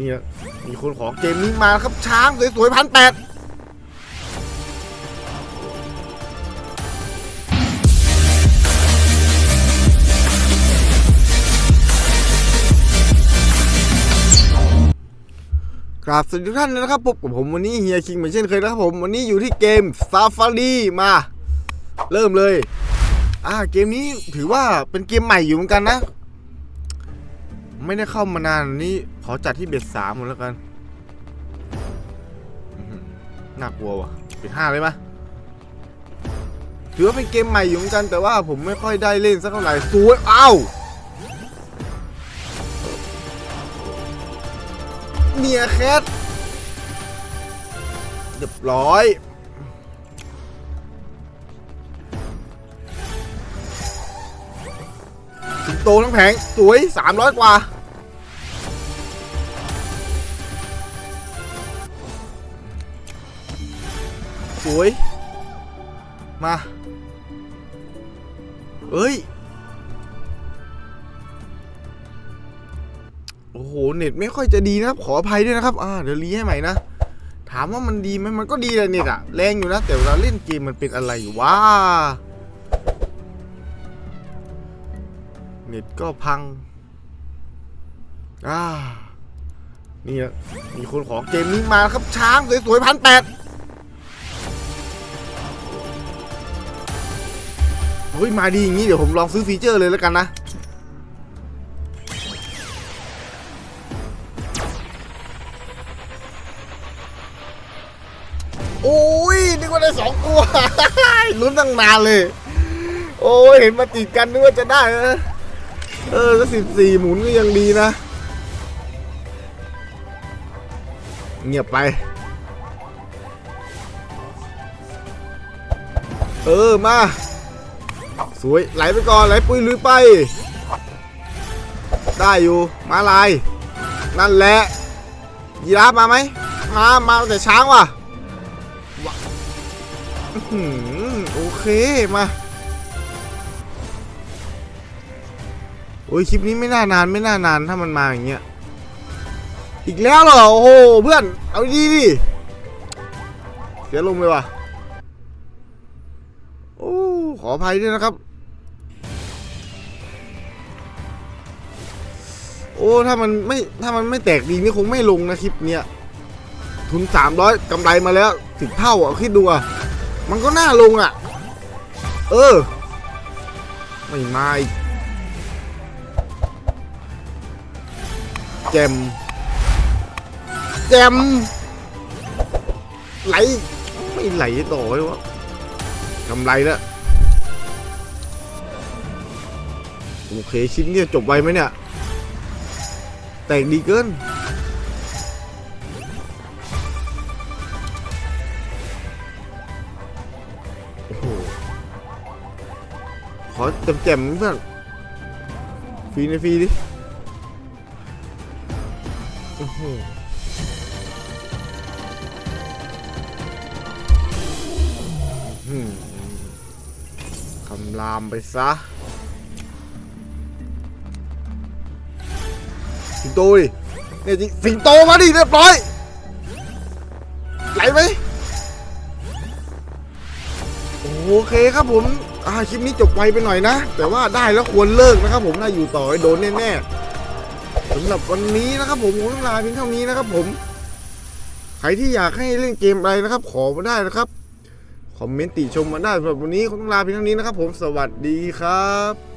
นี่นะมีคนของเกมนี้มาครับช้างสวยๆพันแปดกราบสวัสดีทุกท่านนะครับพบกับผมวันนี้เฮียคิงเหมือนเช่นเคยนะครับผม วันนี้อยู่ที่เกม Safari มา เริ่มเลย อ่าเกมนี้ถือว่าเป็นเกมใหม่อยู่เหมือนกันนะ ไม่ได้เข้ามานานนี้ขอจัดที่เบ็ดสามหมดแล้วกันหน่ากลัวว่ะเป็นห้าเลยไหมยถือว่าเป็นเกมใหม่อยู่เหมือนกันแต่ว่าผมไม่ค่อยได้เล่นสักเท่าไหร่สวยอ้าวเนียแคทเรียบร้อย โตทั้งแผงสวย 300 กว่า สวย มาเอ้ย โอ้โห เน็ตไม่ค่อยจะดีนะครับ ขออภัยด้วยนะครับ อ่า เดี๋ยวรีให้ใหม่นะ ถามว่ามันดีไหมมันก็ดีแหละเน็ตอะแรงอยู่นะ แต่เวลาเล่นเกมมันเป็นอะไรวะ น็ตก็พัง อ่า นี่นะมีคนของเกมนี้มาครับช้างสวยๆพันแปดเฮ้ย มาดีอย่างนี้เดี๋ยวผมลองซื้อฟีเจอร์เลยแล้วกันนะโอ้ยนึกว่าได้สองตัวลุ้นตั้งนานเลย โอ้ย เห็นมาติดกันนึกว่าจะได้นะ เออก็สิบสี่หมุนก็ยังดีนะ เงียบไป เออ มา สวย ไหลไปก่อน ไหลปุยลุยไป ได้อยู่ มาลาย นั่นแหละ ยีราฟมาไหม มา มาแต่ช้างว่ะโอเค มา โอ้ยคลิปนี้ไม่น่านานไม่น่านานถ้ามันมาอย่างเงี้ยอีกแล้วเหรอโอ้โหเพื่อนเอาดีดิเสียลมเลยว่ะโอ้ขออภัยด้วยนะครับ โอ้ถ้ามันไม่ถ้ามันไม่แตกดีนี่คงไม่ลงนะคลิปเนี้ยทุนสามร้อยกำไรมาแล้วสิบเท่าอะคิดดูอะมันก็น่าลงอะ เออ ไม่มาอีก แจม แจม ไหล ไม่ไหลต่อเลยวะกำไรแล้วโอเคชิ้นนี้จบไวไหมเนี่ย แตกดีเกินขอแจมๆเพื่อนฟรีในฟรีดิ อื้อหือหือคำรามไปซะ สิงโตดิเนี่ยจิสิงโตมาดิเรียบร้อย ไหลไหมโอเคครับผมคลิปนี้จบไวไปหน่อยนะ แต่ว่าได้แล้วควรเลิกนะครับผมถ้าอยู่ต่อโดนแน่ๆ สำหรับวันนี้นะครับผมผมต้องลาเพียงเท่านี้นะครับผม ใครที่อยากให้เล่นเกมอะไรนะครับ ขอมาได้นะครับ คอมเมนต์ติชมมาได้สำหรับวันนี้ผมต้องลาเพียงเท่านี้นะครับผมสวัสดีครับ